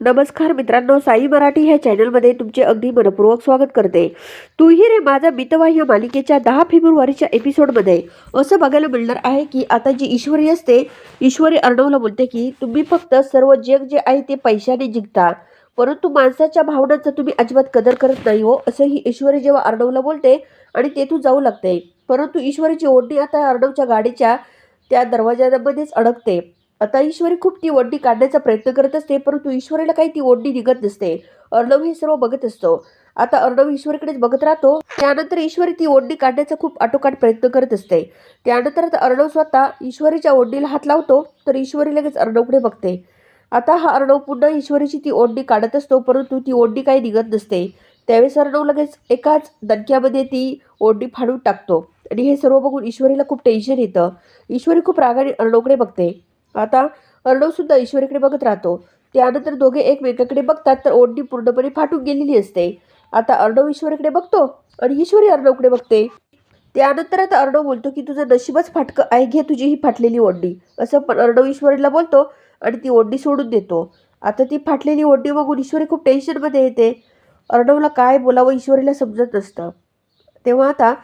नमस्कार मित्रांनो साई मराठी ह्या चॅनलमध्ये तुमचे अगदी मनपूर्वक स्वागत करते. तूही रे माझा मितवा या मालिकेच्या दहा फेब्रुवारीच्या एपिसोडमध्ये असं बघायला मिळणार आहे की आता जी ईश्वरी असते ईश्वरी अर्णवला बोलते की तुम्ही फक्त सर्व जग जे आहे ते पैशाने जिंकता परंतु माणसाच्या भावनांचा तुम्ही अजिबात कदर करत नाही हो असं ही ईश्वरी जेव्हा अर्णवला बोलते आणि तेथून जाऊ लागते. परंतु ईश्वरीची ओढणी आता अर्णवच्या गाडीच्या त्या दरवाजामध्येच अडकते. आता ईश्वरी खूप ती ओढणी काढण्याचा प्रयत्न करत असते परंतु ईश्वरीला काही ती ओढणी निघत नसते. अर्णव हे सर्व बघत असतो. आता अर्णव ईश्वरीकडेच बघत राहतो. त्यानंतर ईश्वरी ती ओढणी काढण्याचा खूप आटोकाट प्रयत्न करत असते. त्यानंतर आता अर्णव स्वतः ईश्वरीच्या ओढणीला हात लावतो तर ईश्वरी लगेच अर्णवकडे बघते. आता हा अर्णव पुन्हा ईश्वरीची ती ओढणी काढत असतो परंतु ती ओढणी काही निघत नसते. त्यावेळेस अर्णव लगेच एकाच दणक्यामध्ये ती ओढणी फाडून टाकतो. आणि हे सर्व बघून ईश्वरीला खूप टेन्शन येतं. ईश्वरी खूप रागाने अर्णवकडे बघते. आता अर्णव सुद्धा ईश्वरीकडे बघत राहतो. त्यानंतर दोघे एकमेकाकडे बघतात तर ओढणी पूर्णपणे फाटून गेलेली असते. आता अर्णव ईश्वरीकडे बघतो आणि ईश्वरी अर्णवकडे बघते. त्यानंतर आता अर्णव बोलतो की तुझं नशीबच फाटकं आहे घे तुझी ही फाटलेली ओढणी. असं पण अर्णव ईश्वरीला बोलतो आणि ती ओढणी सोडून देतो. आता ती फाटलेली ओढणी बघून ईश्वरी खूप टेन्शनमध्ये येते. अर्णवला काय बोलावं ईश्वरीला समजत नसतं. तेव्हा आता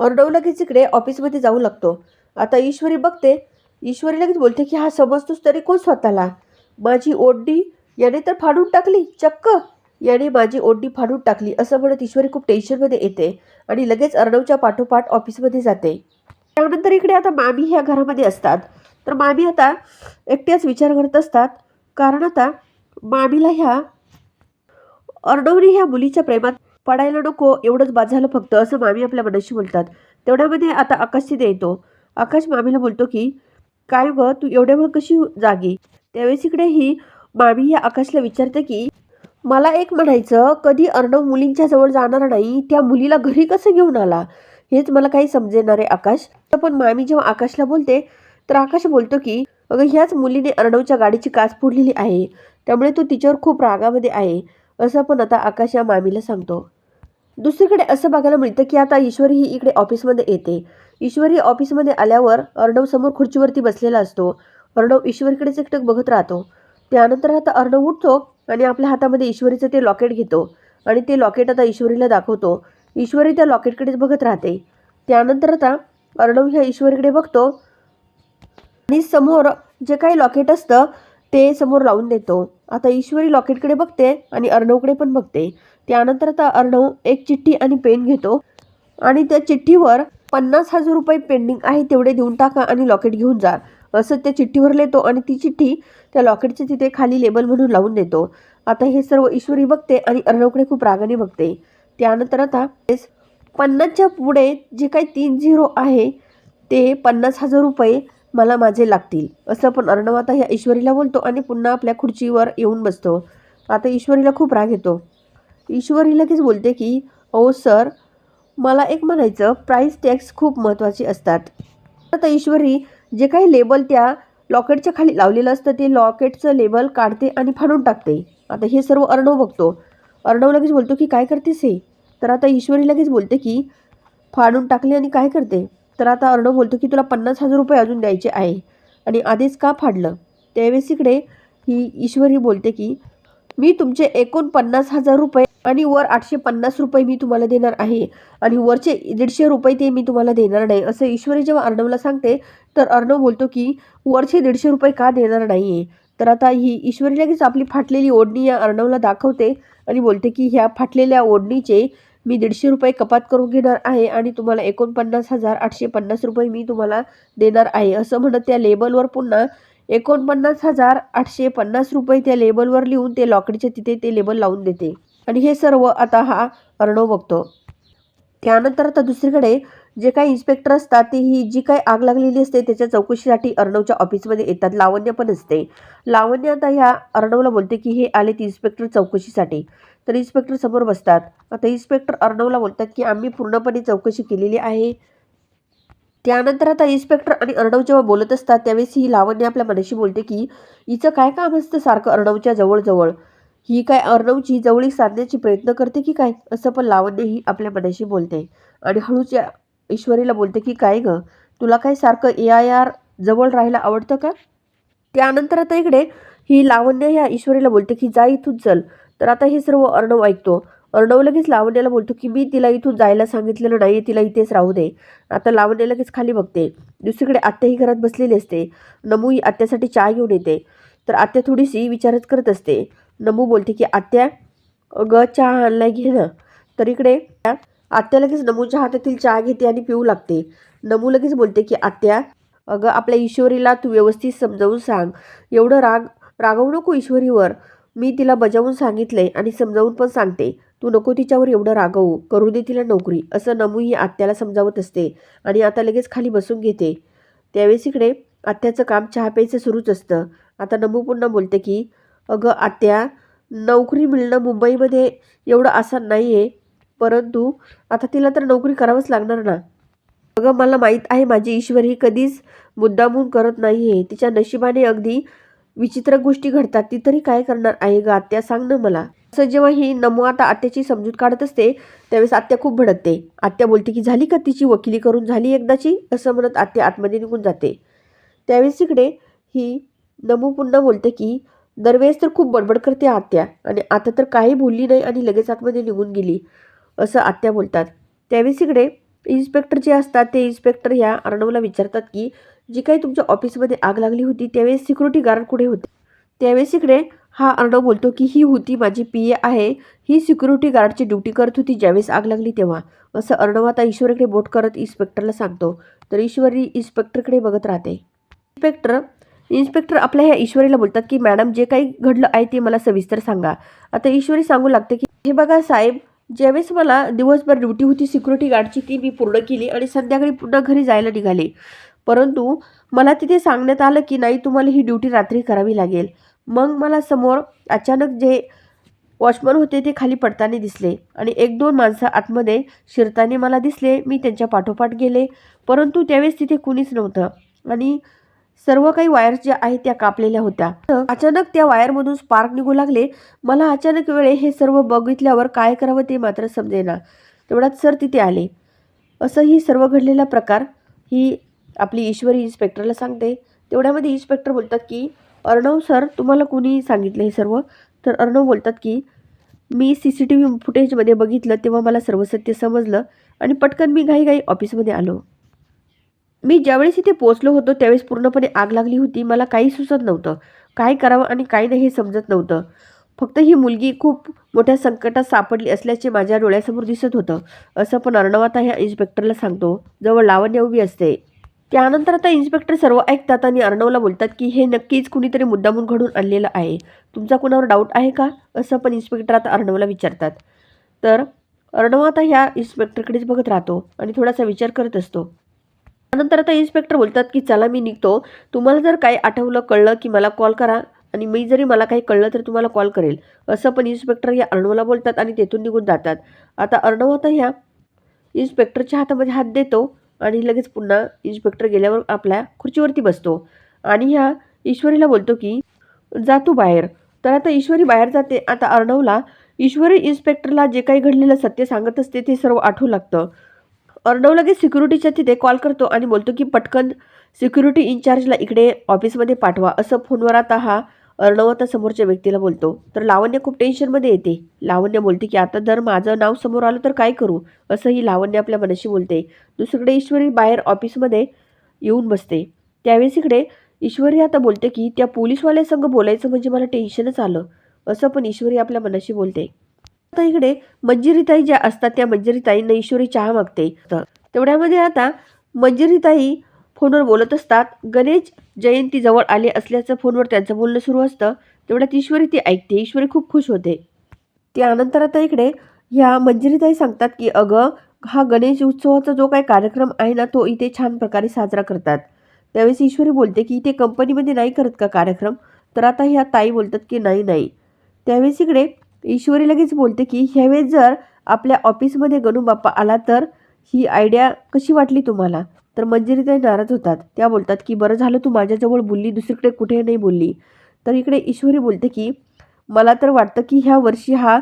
अर्णव लगेच इकडे ऑफिसमध्ये जाऊ लागतो. आता ईश्वरी बघते ईश्वरी लगेच बोलते की हा समजतोस तरी कोण स्वतःला? माझी ओढणी याने तर फाडून टाकली चक्क! याने माझी ओढणी फाडून टाकली असं म्हणत ईश्वरी खूप टेन्शनमध्ये येते आणि लगेच अर्णवच्या पाठोपाठ ऑफिसमध्ये जाते. त्यानंतर इकडे आता मामी ह्या घरामध्ये असतात. तर मामी आता एकट्याच विचार करत असतात. कारण आता मामीला ह्या अर्णवने ह्या मुलीच्या प्रेमात पडायला नको एवढंच बाद झालं फक्त असं मामी आपल्या मनाशी बोलतात. तेवढ्यामध्ये आता आकाश तिथे येतो. आकाश मामीला बोलतो की काय गं? तू एवढ्या वेळ कशी जागी? त्यावेळेस इकडे ही मामी या आकाशला विचारते की मला एक म्हणायचं कधी अर्णव मुलींच्या जवळ जाणार नाही त्या मुलीला घरी कसं घेऊन आला? हेच मला काही समजेणार आहे आकाश. पण मामी जेव्हा आकाशला बोलते तर आकाश बोलतो की अगं ह्याच मुलीने अर्णवच्या गाडीची काच फोडलेली आहे. त्यामुळे तो तिच्यावर खूप रागामध्ये आहे. असं पण आता आकाश या मामीला सांगतो. दुसरीकडे असं बघायला मिळतं की आता ईश्वरी ही इकडे ऑफिसमध्ये येते. ईश्वरी ऑफिसमध्ये आल्यावर अर्णव समोर खुर्चीवरती बसलेला असतो. अर्णव ईश्वरीकडेच एकटक बघत राहतो. त्यानंतर आता अर्णव उठतो आणि आपल्या हातामध्ये ईश्वरीचं ते लॉकेट घेतो आणि ते लॉकेट आता ईश्वरीला दाखवतो. ईश्वरी त्या लॉकेटकडेच बघत राहते. त्यानंतर आता अर्णव ह्या ईश्वरीकडे बघतो आणि समोर जे काही लॉकेट असतं ते समोर लावून देतो. आता ईश्वरी लॉकेटकडे बघते आणि अर्णवकडे पण बघते. त्यानंतर आता अर्णव एक चिठ्ठी आणि पेन घेतो आणि त्या चिठ्ठीवर पन्नास हजार रुपये पेंडिंग आहे तेवढे देऊन टाका आणि लॉकेट घेऊन जा. असं त्या चिठ्ठीवर लिहितो आणि ती चिठ्ठी त्या लॉकेटच्या तिथे खाली लेबल म्हणून लावून देतो. आता हे सर्व ईश्वरी बघते आणि अर्णवकडे खूप रागाने बघते त्यानंतर आता पन्नासच्या पुढे जे काही तीन झिरो आहे ते पन्नास हजार रुपये मला माझे लागतील. असं पण अर्णव आता ह्या ईश्वरीला बोलतो आणि पुन्हा आपल्या खुर्चीवर येऊन बसतो. आता ईश्वरीला खूप राग येतो. ईश्वरी लगेच बोलते की ओ सर मला एक म्हणायचं प्राईस टॅक्स खूप महत्त्वाचे असतात. आता ईश्वरी जे काही लेबल त्या लॉकेटच्या खाली लावलेलं असतं ते लॉकेटचं लेबल काढते आणि फाडून टाकते. आता हे सर्व अर्णव बघतो. अर्णव लगेच बोलतो की काय करतेस हे? तर आता ईश्वरी लगेच बोलते की फाडून टाकले आणि काय करते? तर आता अर्णव बोलतो की तुला पन्नास हजार रुपये अजून द्यायचे आहे. आणि आधीच का फाडलं? त्यावेळेस इकडे ही ईश्वरी बोलते की मी तुमचे एकूण पन्नास हजार रुपये आणि वर आठशे पन्नास रुपये मी तुम्हाला देणार आहे. आणि वरचे दीडशे रुपये ते मी तुम्हाला देणार नाही. असं ईश्वरी जेव्हा अर्णवला सांगते तर अर्णव बोलतो की वरचे दीडशे रुपये का देणार नाही आहे तर आता ही ईश्वरी लगेच आपली फाटलेली ओढणी या अर्णवला दाखवते आणि बोलते की ह्या फाटलेल्या ओढणीचे मी दीडशे रुपये कपात करून घेणार आहे आणि तुम्हाला एकोणपन्नास हजार आठशे पन्नास रुपये मी तुम्हाला देणार आहे. असं म्हणत त्या लेबलवर पुन्हा एकोणपन्नास हजार आठशे पन्नास रुपये त्या लेबलवर लिहून ते लॉकेटच्या तिथे ते लेबल लावून देते. आणि हे सर्व आता हा अर्णव बघतो. त्यानंतर आता दुसरीकडे जे काही इन्स्पेक्टर असतात ते ही जी काही आग लागलेली असते त्याच्या चौकशीसाठी अर्णवच्या ऑफिसमध्ये येतात. लावण्य पण असते. लावण्य आता ह्या अर्णवला बोलते की हे आलेत इन्स्पेक्टर चौकशीसाठी. तर इन्स्पेक्टर समोर बसतात. आता इन्स्पेक्टर अर्णवला बोलतात की आम्ही पूर्णपणे चौकशी केलेली आहे. त्यानंतर आता इन्स्पेक्टर आणि अर्णव जेव्हा बोलत असतात त्यावेळेस ही लावण्य आपल्या मनाशी बोलते की हिचं काय काम असतं सारखं अर्णवच्या जवळजवळ? ही काय अर्णवची जवळीक साधण्याची प्रयत्न करते की काय? असं पण लावण्य ही आपल्या मनाशी बोलते. आणि हळूच या ईश्वरीला बोलते की काय गं? तुला काय सारखं ए आय आर जवळ राहायला आवडतं का? त्यानंतर आता इकडे ही लावण्य ह्या ईश्वरीला बोलते की जा इथून चल. तर आता हे सर्व अर्णव ऐकतो. अर्णव लगेच लावण्याला बोलतो की मी तिला इथून जायला सांगितलेलं नाही तिला इथेच राहू दे. आता लावण्या लगेच खाली बघते. दुसरीकडे आत्याही घरात बसलेली असते. नमूही आत्यासाठी चहा घेऊन येते. तर आत्या थोडीशी विचारच करत असते. नमू बोलते की आत्या अगं चहा आणलाय घे ना. तर इकडे आत्या लगेच नमूच्या हातातील चहा घेते आणि पिऊ लागते. नमू लगेच बोलते की आत्या अगं आपल्या ईश्वरीला तू व्यवस्थित समजावून सांग. एवढं राग रागवू नको ईश्वरीवर. मी तिला बजावून सांगितलंय आणि समजावून पण सांगते. तू नको तिच्यावर एवढं रागवू. करू दे तिला नोकरी. असं नमू ही आत्याला समजावत असते आणि आता लगेच खाली बसून घेते. त्यावेळेस इकडे आत्याचं काम चहा प्यायचं सुरूच असतं. आता नमू पुन्हा बोलते की अगं आत्या नोकरी मिळणं मुंबईमध्ये एवढं आसान नाही आहे परंतु आता तिला तर नोकरी करावंच लागणार ना. अगं मला माहीत आहे माझी ईश्वर ही कधीच मुद्दामून करत नाही आहे तिच्या नशिबाने अगदी विचित्र गोष्टी घडतात. ती तरी काय करणार आहे ग आत्या? सांग ना मला. असं जेव्हा ही नमो आता आत्याची समजूत काढत असते त्यावेळेस आत्या खूप भडकते. आत्या बोलते की झाली का तिची वकिली करून? झाली एकदाची? असं म्हणत आत्या आतमध्ये निघून जाते. त्यावेळेस इकडे ही नमू पुन्हा बोलते की दरवेळेस तर खूप बडबड करते आत्या. आणि आता तर काही बोलली नाही आणि लगेच आतमध्ये निघून गेली असं आत्या बोलतात. त्यावेळेस इकडे इन्स्पेक्टर जे असतात ते इन्स्पेक्टर ह्या अर्णवला विचारतात की जी काही तुमच्या ऑफिसमध्ये आग लागली होती त्यावेळेस सिक्युरिटी गार्ड कुठे होते? त्यावेळेस इकडे हा अर्णव बोलतो की ही होती माझी पी ए आहे ही सिक्युरिटी गार्डची ड्युटी करत होती ज्यावेळेस आग लागली तेव्हा. असं अर्णव आता ईश्वरीकडे बोट करत इन्स्पेक्टरला सांगतो. तर ईश्वरी इन्स्पेक्टरकडे बघत राहते. इन्स्पेक्टर इन्स्पेक्टर आपल्या ह्या ईश्वरीला बोलतात की मॅडम जे काही घडलं आहे ते मला सविस्तर सांगा. आता ईश्वरी सांगू लागते की हे बघा साहेब ज्यावेळेस मला दिवसभर ड्युटी होती सिक्युरिटी गार्डची ती मी पूर्ण केली आणि संध्याकाळी पुन्हा घरी जायला निघाले. परंतु मला तिथे सांगण्यात आलं की नाही तुम्हाला ही ड्युटी रात्री करावी लागेल. मग मला समोर अचानक जे वॉचमन होते ते खाली पडताना दिसले आणि एक दोन माणसं आतमध्ये शिरताना मला दिसले. मी त्यांच्या पाठोपाठ गेले. परंतु त्यावेळेस तिथे कुणीच नव्हतं आणि सर्व काही वायर्स ज्या आहेत त्या कापलेल्या होत्या. अचानक त्या वायरमधून स्पार्क निघू लागले. मला अचानक वेळे हे सर्व बघितल्यावर काय करावं ते मात्र समजेना. तेवढ्यात सर तिथे आले. असं ही सर्व घडलेला प्रकार ही आपली ईश्वरी इन्स्पेक्टरला सांगते. तेवढ्यामध्ये इन्स्पेक्टर बोलतात की अर्णव सर तुम्हाला कोणी सांगितलं हे सर्व? तर अर्णव बोलतात की मी सी सी टी व्ही फुटेजमध्ये बघितलं तेव्हा मला सर्व सत्य समजलं आणि पटकन मी घाईघाई ऑफिसमध्ये आलो. मी ज्यावेळेस इथे पोचलो होतो त्यावेळेस पूर्णपणे आग लागली होती. मला काही सुचत नव्हतं. काय करावं आणि काय नाही हे समजत नव्हतं. फक्त ही मुलगी खूप मोठ्या संकटात सापडली असल्याचे माझ्या डोळ्यासमोर दिसत होतं. असं पण अर्णव आता ह्या इन्स्पेक्टरला सांगतो. जवळ लावण्य उभी असते. त्यानंतर आता इन्स्पेक्टर सर्व ऐकतात आणि अर्णवला बोलतात की हे नक्कीच कुणीतरी मुद्दामून घडून आणलेलं आहे. तुमचा कुणावर डाऊट आहे का? असं पण इन्स्पेक्टर आता अर्णवला विचारतात. तर अर्णव आता ह्या इन्स्पेक्टरकडेच बघत राहतो आणि थोडासा विचार करत असतो. त्यानंतर आता इन्स्पेक्टर बोलतात की चला मी निघतो. तुम्हाला जर काही आठवलं कळलं की मला कॉल करा आणि मी जरी मला काही कळलं तर तुम्हाला कॉल करेल. असं पण इन्स्पेक्टर या अर्णवला बोलतात आणि तेथून निघून जातात. आता अर्णव आता ह्या इन्स्पेक्टरच्या हातामध्ये हात देतो आणि लगेच पुन्हा इन्स्पेक्टर गेल्यावर आपल्या खुर्चीवरती बसतो. आणि ह्या ईश्वरीला बोलतो की जा तू बाहेर. तर आता ईश्वरी बाहेर जाते. आता अर्णवला ईश्वरी इन्स्पेक्टरला जे काही घडलेलं सत्य सांगत असते ते सर्व आठवू लागतं. अर्णव लगेच सिक्युरिटीच्या तिथे कॉल करतो आणि बोलतो की पटकन सिक्युरिटी इन्चार्जला इकडे ऑफिसमध्ये पाठवा. असं फोनवर आता हा अर्णव आता समोरच्या व्यक्तीला बोलतो. तर लावण्य खूप टेन्शनमध्ये येते. लावण्य बोलते की आता जर माझं नाव समोर आलं तर काय करू? असं ही लावण्य आपल्या मनाशी बोलते. दुसरीकडे ईश्वरी बाहेर ऑफिसमध्ये येऊन बसते. त्यावेळेस इकडे ईश्वरी आता बोलते की त्या पोलीसवाल्यासंग बोलायचं म्हणजे मला टेन्शनच आलं. असं पण ईश्वरी आपल्या मनाशी बोलते. आता इकडे मंजिरीताई ज्या असतात त्या मंजिरीताईंना ईश्वरी चहा मागते. तर तेवढ्यामध्ये आता मंजिरीताई फोनवर बोलत असतात. गणेश जयंती जवळ आले असल्याचं फोनवर त्यांचं बोलणं सुरू असतं. तेवढ्यात ईश्वरी ती ऐकते. ईश्वरी खूप खुश होते. त्यानंतर आता इकडे ह्या मंजिरीताई सांगतात की अगं हा गणेश उत्सवाचा जो काही कार्यक्रम आहे ना तो इथे छान प्रकारे साजरा करतात. त्यावेळेस ईश्वरी बोलते की इथे कंपनीमध्ये नाही करत का कार्यक्रम? तर आता ह्या ताई बोलतात की नाही नाही. त्यावेळेस इकडे ईश्वरी लगेच बोलते की ह्यावेळेस जर आपल्या ऑफिसमध्ये गणू बाप्पा आला तर ही आयडिया कशी वाटली तुम्हाला? तर मंजिरीताई नाराज होतात. त्या बोलतात की बरं झालं तू माझ्याजवळ बोलली दुसरीकडे कुठे नाही बोलली. तर इकडे ईश्वरी बोलते की मला तर वाटतं की ह्या वर्षी हा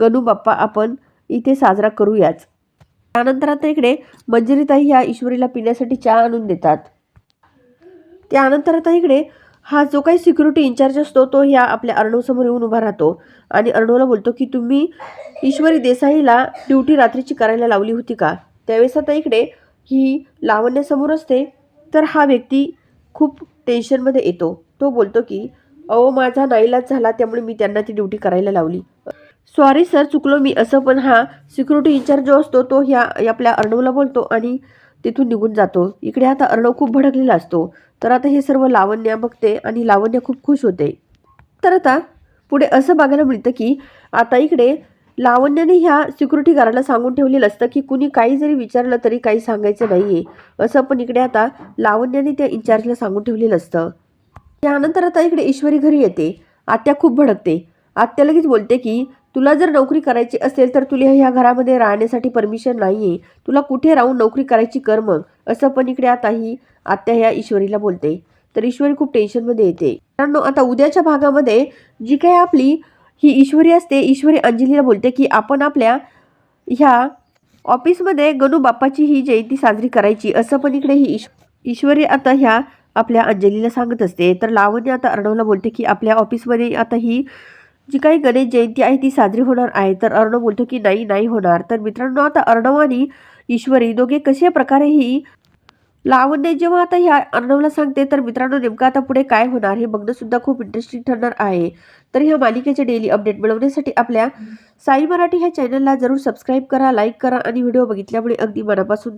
गणू बाप्पा आपण इथे साजरा करूयाच. त्यानंतर आता इकडे मंजिरीताई ह्या ईश्वरीला पिण्यासाठी चहा आणून देतात. त्यानंतर आता इकडे हा जो काही सिक्युरिटी इन्चार्ज असतो तो ह्या आपल्या अर्णवसमोर येऊन उभा राहतो. आणि अर्णवला बोलतो की तुम्ही ईश्वरी देसाईला ड्युटी रात्रीची करायला लावली होती का? त्यावेळेस आता इकडे ही लावण्यासमोर असते तर हा व्यक्ती खूप टेन्शनमध्ये येतो. तो बोलतो की अहो माझा नाईलाज झाला त्यामुळे मी त्यांना ती ड्युटी करायला लावली. सॉरी सर चुकलो मी. असं पण हा सिक्युरिटी इन्चार्ज जो असतो तो ह्या आपल्या अर्णवला बोलतो. आणि तिथून निघून जातो. इकडे आता अर्णव खूप भडकलेला असतो. तर आता हे सर्व लावण्या बघते आणि लावण्य खूप खुश होते. तर आता पुढे असं बघायला मिळतं की आता इकडे लावण्याने ह्या सिक्युरिटी गार्डला सांगून ठेवलेलं असतं की कुणी काही जरी विचारलं तरी काही सांगायचं नाही आहे असं पण इकडे आता लावण्याने त्या इन्चार्जला सांगून ठेवलेलं असतं. त्यानंतर आता इकडे ईश्वरी घरी येते. आत्या खूप भडकते. आत्या लगेच बोलते की तुला जर नोकरी करायची असेल तर तुला ह्या घरामध्ये राहण्यासाठी परमिशन नाही आहे तुला कुठे राहून नोकरी करायची कर मग? असं पण इकडे आता ही आत्या ह्या ईश्वरीला बोलते. तर ईश्वरी खूप टेन्शनमध्ये येते. कारण आता उद्याच्या भागामध्ये जी काही आपली ही ईश्वरी असते ईश्वरी अंजलीला बोलते की आपण आपल्या ह्या ऑफिसमध्ये गणू बाप्पाची ही जयंती साजरी करायची असं पण इकडे ही ईश ईश्वरी आता ह्या आपल्या अंजलीला सांगत असते. तर लावण्य आता अर्णवला बोलते की आपल्या ऑफिसमध्ये आता ही जी काही गणेश जयंती आहे ती साजरी होणार आहे. तर अर्णव बोलतो की नाही नाही होणार. तर मित्रांनो आता अर्णव आणि ईश्वरी दोघे कशा प्रकारे ही लावण्य जेव्हा आता ह्या अर्णवला सांगते तर मित्रांनो नेमकं आता पुढे काय होणार हे बघणं सुद्धा खूप इंटरेस्टिंग ठरणार आहे. तर ह्या मालिकेचे डेली अपडेट मिळवण्यासाठी आपल्या साई मराठी ह्या चॅनलला जरूर सबस्क्राईब करा लाईक करा आणि व्हिडिओ बघितल्यामुळे अगदी मनापासून